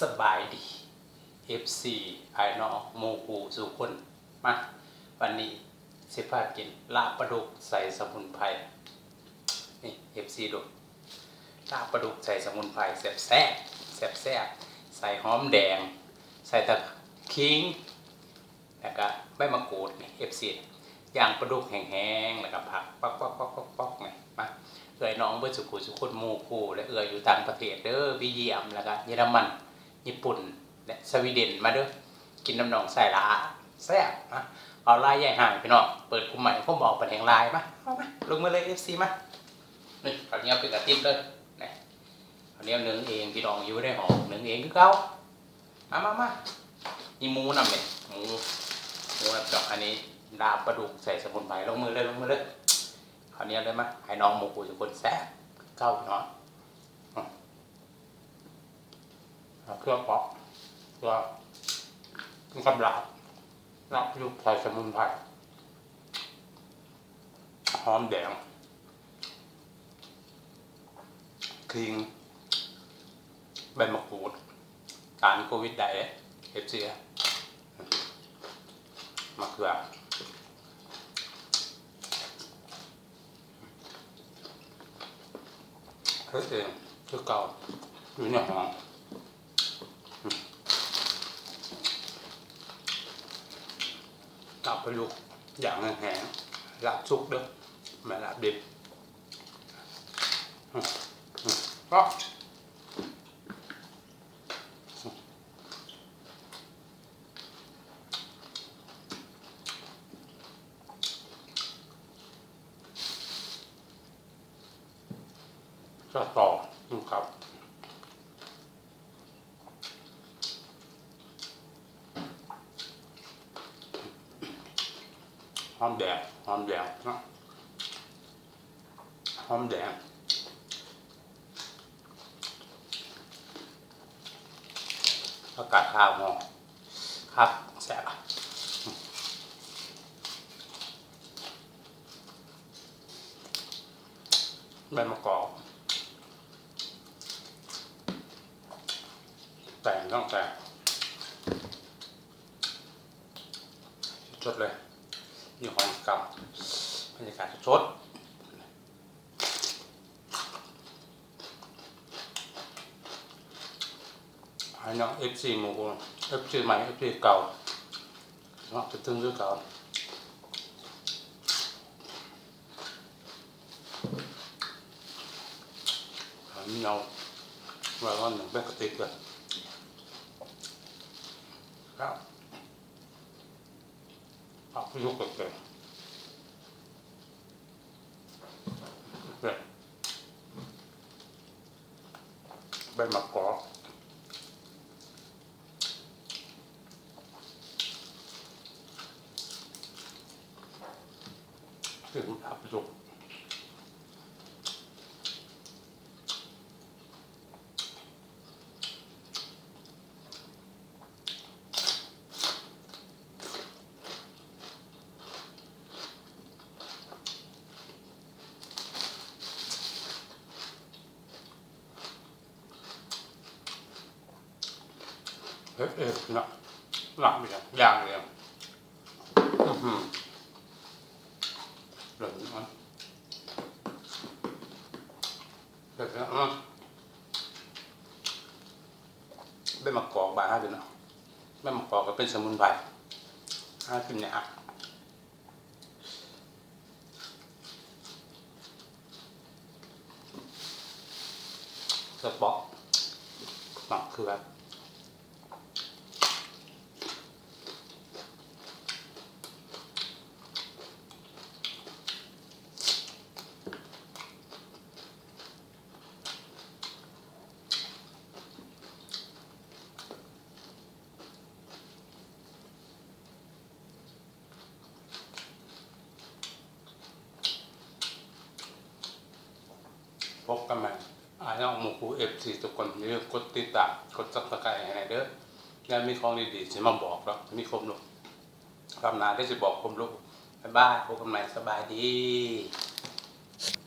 สบายดี FC ไอ้น้องโมกูสุคนมาวันนี้สิพากินลาบปลาดุกใส่สมุนไพรนี่ FC ดูลาบปลาดุกใส่สมุนไพรแซ่บแซ่บแซ่บแซ่บใส่หอมแดง ใส่ตะขิงแล้วก็ใบมะกรูดนี่ FC ย่างปลาดุกแห้งๆแล้วก็ผักป๊อกป๊อกป๊อกป๊อกป๊อกนี่มาเอ่ยน้องเบิร์สุขุสุคนโมกูและเอ่ยอยู่ต่างประเทศเด้อวิเยียมแล้วก็เยอรมัน ญี่ปุ่นและสวีเดนมาเด้อกินน้ำหนองใส่ละแซ่บนะเอาลายใหญ่ห่างพี่น้องเปิดกลุ่มใหม่ผมบอกเป็นแห่งลายมาเอามาลงมาเลย FC มานี่ขาวเหนียวเป็นกระติบเลยนี่ขาวเนียวนึ่งเองพี่น้องอยู่ได้หอมนึ่งเองคือเก่ามามามานี่หมูนำเนี่ยหมูหมูแบบดอกอันนี้ดาบปลาดุกใส่สมุนไพรลงมือเลยลงมือเลยขาวนียวเลยมาให้น้องหมูกูทุกคนแซ่บเก้าพี่น้อง เครื่องปอกเพื่อกินกับลาบลาบยุกใส่สมุนไพรหอมแดงคิงใบมะกรูดการโควิดได้เอฟซีมะเขือเฮ้ยเองคือเก่าอยู่ในห้อง ลาบไปลูกอย่างแห้งๆลาบสุกเด้อไม่ลาบดิบก็ก็ต่อนะครับ ห อมแดงหอมแดงนะหอมแดงอากาศข้าวหอมครับแซ่บใบมะกอกแต่งต้องแต่งจดเลย ก่าบรรยากาศสดให้น้อง FC หมู FC ใหม่ FC เก่าเนาะจะตึงหรือเก่าอันนี้เอาไว้ว่าหนึ่งแบกกระติกเลยครับผักยุกเกิดเนี่ย ใบมะกอกถึงผักยุก เฮ้ยเอ๊ะนะหลังไปยังย่างเลยอะอื้อหือเหลืองอะเหลืองอะใบมะกอกบานห้าเป็นเนาะใบมะกอกก็เป็นสมุนไพรห้าเป็นเนี่ยอะสปอกหนักคือแบบ พบกันใหม่อาน้องมูคูเอฟซีทุกคนอย่าลืมกดติดตามกดซับสไครต์ให้เด้อแล้วมีของดีๆจะมาบอกแล้วมีคมลูกคำนาได้จะบอกคมลูกบ๊ายบายพบกันใหม่สบายดี